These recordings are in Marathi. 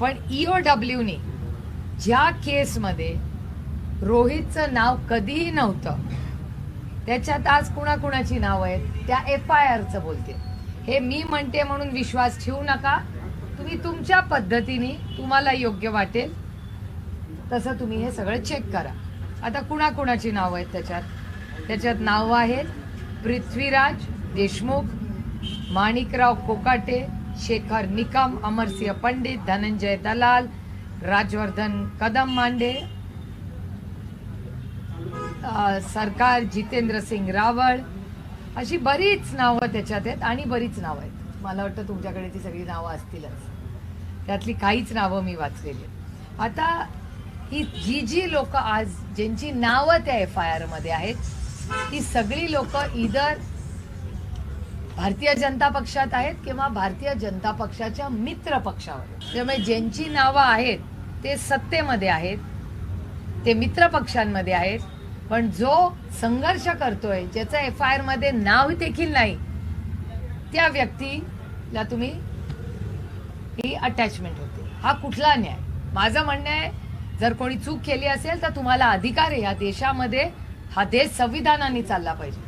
पण ईओ डब्ल्यूने ज्या केसमध्ये रोहितचं नाव कधीही नव्हतं त्याच्यात आज कुणाकुणाची नावं आहेत त्या एफ आय आरचं बोलते. हे मी म्हणते म्हणून विश्वास ठेवू नका. तुम्ही तुमच्या पद्धतीने तुम्हाला योग्य वाटेल तसं तुम्ही हे सगळं चेक करा. आता कुणाकुणाची नावं आहेत त्याच्यात? त्याच्यात नावं आहेत पृथ्वीराज देशमुख माणिकराव कोकाटे शेखर निकम अमरसिंह पंडित धनंजय दलाल राजवर्धन कदम मांडे सरकार जितेंद्र सिंग रावळ. अशी बरीच नावं त्याच्यात आहेत आणि बरीच नावं आहेत. मला वाटतं तुमच्याकडे ती सगळी नावं असतीलच. त्यातली काहीच नावं मी वाचलेली आता ही जी जी लोक आज ज्यांची नावं त्या एफ आय आरमध्ये आहेत ती सगळी लोक इदर भारतीय जनता पक्षात आहेत किंवा भारतीय जनता पक्षाच्या मित्र पक्षावर. त्यामुळे ज्यांची नावं आहेत ते सत्तेमध्ये आहेत ते मित्र पक्षांमध्ये आहेत. पण जो संघर्ष करतोय ज्याचं एफ आय आरमध्ये नाव देखील नाही त्या व्यक्तीला तुम्ही ही अटॅचमेंट होते. हा कुठला न्याय? माझं म्हणणं आहे जर कोणी चूक केली असेल तर तुम्हाला अधिकार आहे. या देशामध्ये हा देश संविधानाने चालला पाहिजे.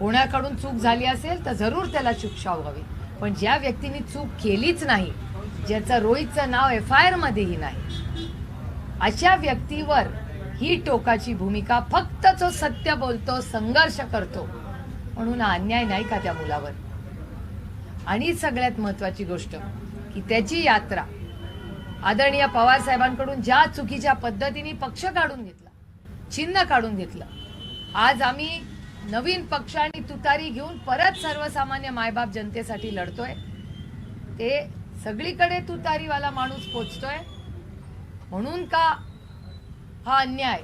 कोणाकडून चूक झाली असेल तर जरूर त्याला शिक्षा व्हावी. पण ज्या व्यक्तीने चूक केलीच नाही ज्याचं रोहितचं नाव एफ आय आरमध्येही नाही अशा व्यक्तीवर ही टोकाची भूमिका फक्त जो सत्य बोलतो संघर्ष करतो म्हणून अन्याय नाही का त्या मुलावर? आणि सगळ्यात महत्वाची गोष्ट की त्याची यात्रा आदरणीय पवार साहेबांकडून ज्या चुकीच्या पद्धतीने पक्ष काढून घेतला चिन्ह काढून घेतलं आज आम्ही नवीन पक्ष आणि तुतारी घेऊन परत सर्वसामान्य मायबाप जनतेसाठी लढतोय. ते सगळीकडे तुतारीवाला माणूस पोचतोय. म्हणून का हा अन्याय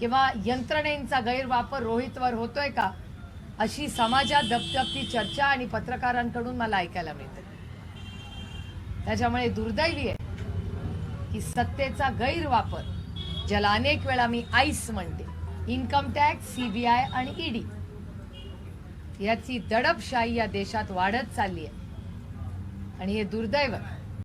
किंवा यंत्रणेचा गैरवापर रोहितवर होतोय का अशी समाजात दपदपती चर्चा आणि पत्रकारांकडून मला ऐकायला मिळते त्याच्यामुळे दुर्दैवी आहे की सत्तेचा गैरवापर ज्याला अनेक वेळा मी आईस म्हणते. Income tax C B I आणि ईडी याची दडपशाही या देशात वाढत चालली आहे. आणि हे दुर्दैव आहे.